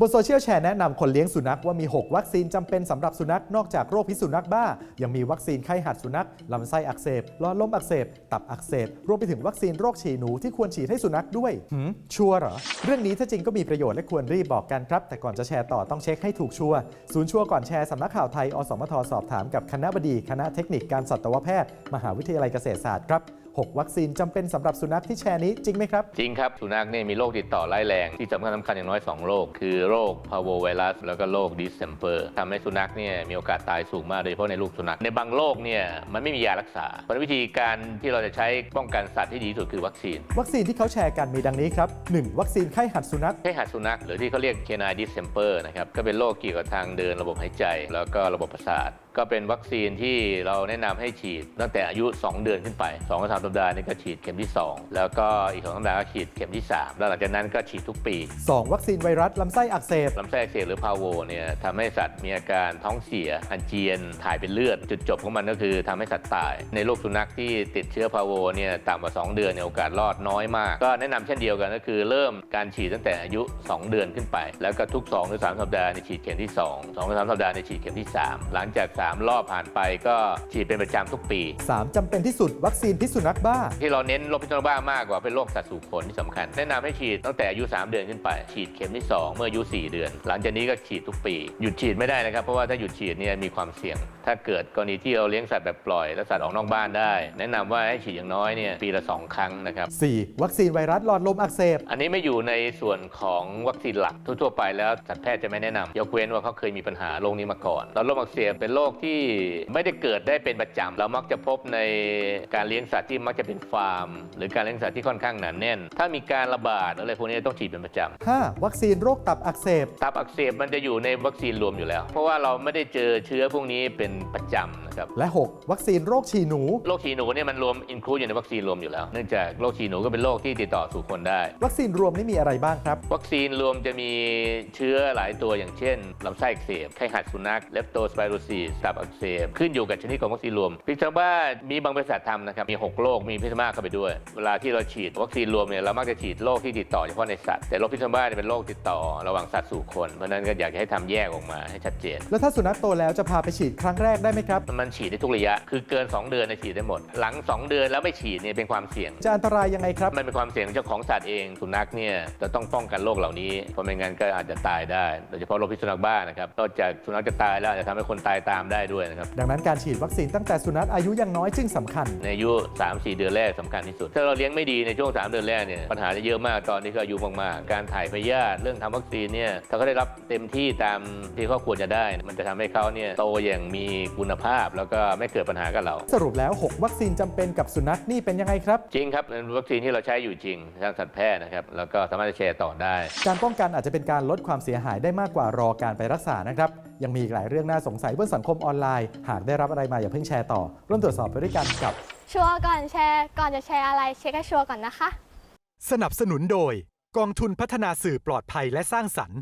บนโซเชียลแชร์แนะนำคนเลี้ยงสุนัขว่ามี 6 วัคซีนจำเป็นสำหรับสุนัขนอกจากโรคพิษสุนัขบ้า ยังมีวัคซีนไข้หัดสุนัขลำไส้อักเสบหลอดลมอักเสบ ตับอักเสบ รวมไปถึงวัคซีนโรคฉี่หนูที่ควรฉีดให้สุนัขด้วยหืมชัวร์เหรอ เรื่องนี้ถ้าจริงก็มีประโยชน์และควรรีบบอกกันครับ แต่ก่อนจะแชร์ต่อต้องเช็คให้ถูกชัวร์ศูนย์ชัวร์ก่อนแชร์สำนักข่าวไทยอสมทสอบถามกับคณะบดี คณะเทคนิคการสัตวแพทย์ มหาวิทยาลัยเกษตรศาสตร์ครับ หกวัคซีนจำเป็นสำหรับสุนัขที่แชร์นี้จริงไหมครับ จริงครับ สุนัขเนี่ยมีโรคติดต่อร้ายแรง ที่สำคัญสำคัญอย่างน้อย 2 โรค คือโรคพาโวไวรัสแล้วก็โรคดิสเซมเปอร์ทำให้สุนัขเนี่ยมีโอกาสตายสูงมากโดยเฉพาะในลูกสุนัขในบางโรคเนี่ยมันไม่มียารักษาเพราะฉะนั้นวิธีการที่เราจะใช้ป้องกันสัตว์ที่ดีที่สุดคือวัคซีน วัคซีนที่เขาแชร์กันมีดังนี้ครับ 1. วัคซีนไข้หัดสุนัขไข้หัดสุนัขหรือที่เขาเรียกเคนายดิสเซมเปอร์นะครับก็เป็นโรคเกี่ยวกับทางเดินระบบหายใจ แล้วก็ระบบประสาท ก็เป็นวัคซีนที่เราแนะนำให้ฉีดตั้งแต่อายุ 2 เดือนขึ้นไป2-3สัปดาห์นี่ก็ฉีดเข็มที่ 2 แล้วก็อีก2สัปดาห์ก็ฉีดเข็มที่ 3 แล้วหลังจากนั้นก็ฉีดทุกปี 2. วัคซีนไวรัสลำไส้อักเสบลำไส้อักเสบหรือพาโวเนี่ยทำให้สัตว์มีอาการท้องเสียอาเจียนถ่ายเป็นเลือด จุดจบของมันก็คือทำให้สัตว์ตาย ในโรคสุนัขที่ติดเชื้อพาโวเนี่ยต่ำกว่า 2 เดือนเนี่ยโอกาสรอดน้อยมาก ก็แนะนำเช่นเดียวกันก็คือเริ่มการฉีดตั้งแต่อายุ 2 เดือนขึ้นไป แล้วก็ทุก2หรือ3สัปดาห์ในยฉีดเข็มที่ 2 2หรือ3สัปดาห์ในยฉีดเข็มที่ 3 หลังจาก 3 รอบผ่านไปก็ฉีดเป็นประจำทุกปี 3. จำเป็นที่สุดวัคซีนพิษสุนัขบ้า ที่เราเน้นโรคพิษสุนัขบ้ามากกว่าเป็นโรคสัตว์สู่คนที่สำคัญ แนะนำให้ฉีดตั้งแต่อายุ 3 เดือนขึ้นไป ฉีดเข็มที่ 2 เมื่ออายุ 4 เดือน หลังจากนี้ก็ฉีดทุกปี หยุดฉีดไม่ได้นะครับ เพราะว่าถ้าหยุดฉีดเนี่ยมีความเสี่ยง ถ้าเกิดกรณีที่เราเลี้ยงสัตว์แบบปล่อย และสัตว์ออกนอกบ้านได้ แนะนำว่าให้ฉีดอย่างน้อยเนี่ยปีละ2ครั้งนะครับ 4. วัคซีนไวรัสหลอดลมอักเสบ อันนี้ไม่อยู่ในส่วนของวัคซีนหลักทั่วๆไปแล้วสัตวแพทย์จะไม่แนะนำยกเว้นว่าเขาเคยมีปัญหาโรคนี้มาก่อนแล้วโรคอักเสบเป็นโรคที่ไม่ได้เกิดได้เป็นประจำเรามักจะพบในการเลี้ยงสัตว์ที่มักจะเป็นฟาร์ม หรือการเลี้ยงสัตว์ที่ค่อนข้างหนาแน่น ถ้ามีการระบาดอะไรพวกนี้ต้องฉีดเป็นประจำ 5. วัคซีนโรคตับอักเสบ ตับอักเสบมันจะอยู่ในวัคซีนรวมอยู่แล้ว เพราะว่าเราไม่ได้เจอเชื้อพวกนี้เป็นประจำนะ ครับและ 6. วัคซีนโรคฉี่หนู โรคฉี่หนูเนี่ยมันรวมอินคลูอยู่ในวัคซีนรวมอยู่แล้ว เนื่องจากโรคฉี่หนูก็เป็นโรคที่ติดต่อสู่คนได้ วัคซีนรวมนี่มีอะไรบ้างครับ วัคซีนรวมจะมีเชื้อหลายตัวอย่างเช่นลำไส้อักเสบไข้หัดสุนัขเลปโตสไปโรซีสตับอักเสบขึ้นอยู่กับชนิดของวัคซีนรวมพิจารณามีบางบริษัททำนะครับมี 6 โรคมีพิษสุนัขเข้าไปด้วย เวลาที่เราฉีดวัคซีนรวมเนี่ยเรามักจะฉีดโรคที่ติดต่อเฉพาะในสัตว์แต่โรคพิษสุนัขเนี่ยเป็นโรคติดต่อระหว่างสัตว์สู่คนเพราะฉะนั้นก็อยากจะให้ทำแยกออกมาให้ชัดเจน แล้วถ้าสุนัขโตแล้วจะพาไปฉีดครั้งแรกได้ไหมครับมันฉีดได้ทุกระยะ คือเกิน 2 เดือนเนี่ยฉีดได้หมด หลัง 2 เดือนแล้วไม่ฉีดเนี่ยเป็นความเสี่ยง จะอันตรายยังไงครับ มันเป็นความเสี่ยงของเจ้าของสัตว์เองสุนัขเนี่ยจะต้องป้องกันโรคเหล่านี้เพราะไม่งั้นก็อาจจะตายได้ โดยเฉพาะโรคพิษสุนัขบ้านะครับนอกจากสุนัขจะตายแล้วอาจจะทำให้คนตายตามได้ด้วยนะครับ ดังนั้นการฉีดวัคซีนตั้งแต่สุนัขอายุยังน้อยจึงสำคัญ ในอายุ 3-4 เดือนแรกสำคัญที่สุด ถ้าเราเลี้ยงไม่ดีในช่วง 3 เดือนแรกเนี่ยปัญหาจะเยอะมากตอนนี้ก็อายุมากๆ การถ่ายพยาธิเรื่องทำวัคซีนเนี่ยถ้าเขาได้รับเต็มที่ตามที่เขาควรจะได้ มันจะทำให้เขาเนี่ยโตอย่างมีคุณภาพแล้วก็ไม่เกิดปัญหากับเรา สรุปแล้ว 6 วัคซีนจำเป็นกับสุนัขนี่เป็นยังไงครับ จริงครับเป็นวัคซีนที่เราใช้อยู่จริงทางสัตวแพทย์นะครับแล้วก็สามารถจะแชร์ต่อได้ การป้องกันอาจจะเป็นการลดความเสียหายได้มากกว่ารอการไปรักษานะครับ ยังมีอีกหลายเรื่องน่าสงสัยบนสังคมออนไลน์ หากได้รับอะไรมาอย่าเพิ่งแชร์ต่อ ร่วมตรวจสอบไปด้วยกันกับ ชัวร์ก่อนแชร์ ก่อนจะแชร์อะไรเช็คให้ชัวร์ก่อนนะคะ สนับสนุนโดย กองทุนพัฒนาสื่อปลอดภัยและสร้างสรรค์